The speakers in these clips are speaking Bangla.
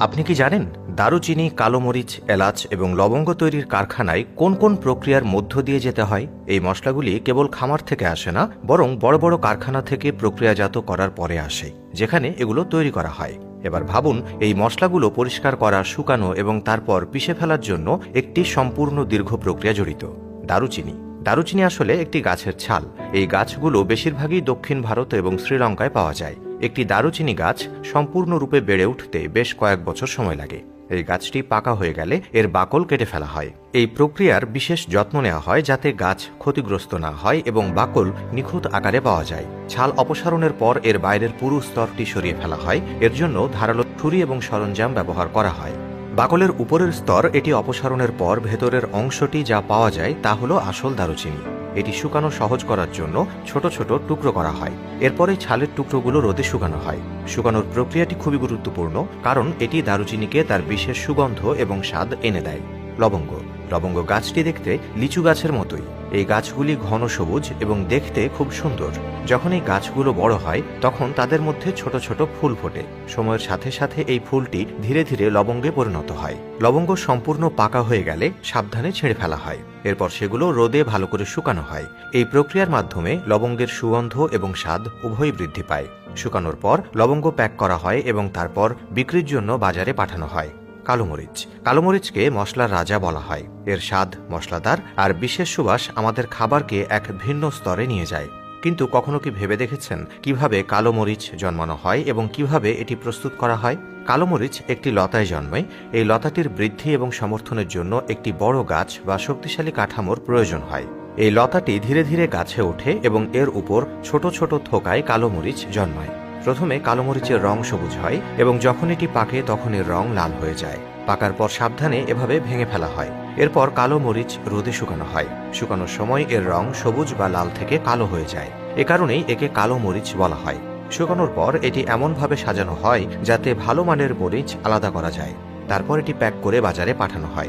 আপনি কি জানেন দারুচিনি, কালো মরিচ, এলাচ এবং লবঙ্গ তৈরির কারখানায় কোন কোন প্রক্রিয়ার মধ্য দিয়ে যেতে হয়? এই মশলাগুলি কেবল খামার থেকে আসে না, বরং বড় বড় কারখানা থেকে প্রক্রিয়াজাত করার পরে আসে, যেখানে এগুলো তৈরি করা হয়। এবার ভাবুন, এই মশলাগুলো পরিষ্কার করা, শুকানো এবং তারপর পিষে ফেলার জন্য একটি সম্পূর্ণ দীর্ঘ প্রক্রিয়া জড়িত। দারুচিনি। দারুচিনি আসলে একটি গাছের ছাল। এই গাছগুলো বেশিরভাগই দক্ষিণ ভারত এবং শ্রীলঙ্কায় পাওয়া যায়। একটি দারুচিনি গাছ সম্পূর্ণরূপে বেড়ে উঠতে বেশ কয়েক বছর সময় লাগে। এই গাছটি পাকা হয়ে গেলে এর বাকল কেটে ফেলা হয়। এই প্রক্রিয়ার বিশেষ যত্ন নেওয়া হয় যাতে গাছ ক্ষতিগ্রস্ত না হয় এবং বাকল নিখুঁত আকারে পাওয়া যায়। ছাল অপসারণের পর এর বাইরের পুরু স্তরটি সরিয়ে ফেলা হয়। এর জন্য ধারালো ছুরি এবং সরঞ্জাম ব্যবহার করা হয়। বাকলের উপরের স্তর এটি অপসারণের পর ভেতরের অংশটি যা পাওয়া যায় তা হলো আসল দারুচিনি। এটি শুকানো সহজ করার জন্য ছোট ছোট টুকরো করা হয়। এরপরে ছালের টুকরোগুলো রোদে শুকানো হয়। শুকানোর প্রক্রিয়াটি খুবই গুরুত্বপূর্ণ, কারণ এটি দারুচিনিকে তার বিশেষ সুগন্ধ এবং স্বাদ এনে দেয়। লবঙ্গ। লবঙ্গ গাছটি দেখতে লিচু গাছের মতোই। এই গাছগুলি ঘন সবুজ এবং দেখতে খুব সুন্দর। যখন এই গাছগুলো বড় হয়, তখন তাদের মধ্যে ছোট ছোট ফুল ফোটে। সময়ের সাথে সাথে এই ফুলটি ধীরে ধীরে লবঙ্গে পরিণত হয়। লবঙ্গ সম্পূর্ণ পাকা হয়ে গেলে সাবধানে ছেড়ে ফেলা হয়। এরপর সেগুলো রোদে ভালো করে শুকানো হয়। এই প্রক্রিয়ার মাধ্যমে লবঙ্গের সুগন্ধ এবং স্বাদ উভয়ই বৃদ্ধি পায়। শুকানোর পর লবঙ্গ প্যাক করা হয় এবং তারপর বিক্রির জন্য বাজারে পাঠানো হয়। কালোমরিচ। কালোমরিচকে মশলার রাজা বলা হয়। এর স্বাদ মশলাদার আর বিশেষ সুবাস আমাদের খাবারকে এক ভিন্ন স্তরে নিয়ে যায়। কিন্তু কখনো কি ভেবে দেখেছেন কীভাবে কালো মরিচ জন্মানো হয় এবং কীভাবে এটি প্রস্তুত করা হয়? কালো মরিচ একটি লতায় জন্মায় এই লতাটির বৃদ্ধি এবং সমর্থনের জন্য একটি বড় গাছ বা শক্তিশালী কাঠামোর প্রয়োজন হয়। এই লতাটি ধীরে ধীরে গাছে ওঠে এবং এর উপর ছোট ছোট থোকায় কালো মরিচ জন্মায়। প্রথমে কালো মরিচের রং সবুজ হয় এবং যখন এটি পাকে তখন এর রং লাল হয়ে যায়। পাকার পর সাবধানে এভাবে ভেঙে ফেলা হয়। এরপর কালো মরিচ রোদে শুকানো হয়। শুকানোর সময় এর রং সবুজ বা লাল থেকে কালো হয়ে যায়। এ কারণেই একে কালো মরিচ বলা হয়। শুকানোর পর এটি এমনভাবে সাজানো হয় যাতে ভালো মানের মরিচ আলাদা করা যায়। তারপর এটি প্যাক করে বাজারে পাঠানো হয়।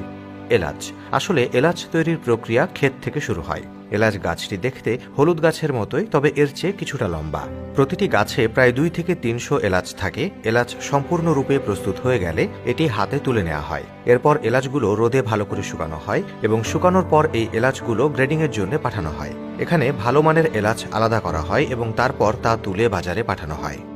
এলাচ। আসলে এলাচ তৈরির প্রক্রিয়া ক্ষেত থেকে শুরু হয়। এলাচ গাছটি দেখতে হলুদ গাছের মতোই, তবে এর চেয়ে কিছুটা লম্বা। প্রতিটি গাছে প্রায় দুই থেকে তিনশো এলাচ থাকে। এলাচ সম্পূর্ণরূপে প্রস্তুত হয়ে গেলে এটি হাতে তুলে নেওয়া হয়। এরপর এলাচগুলো রোদে ভালো করে শুকানো হয় এবং শুকানোর পর এই এলাচগুলো গ্রেডিংয়ের জন্য পাঠানো হয়। এখানে ভালো মানের এলাচ আলাদা করা হয় এবং তারপর তা তুলে বাজারে পাঠানো হয়।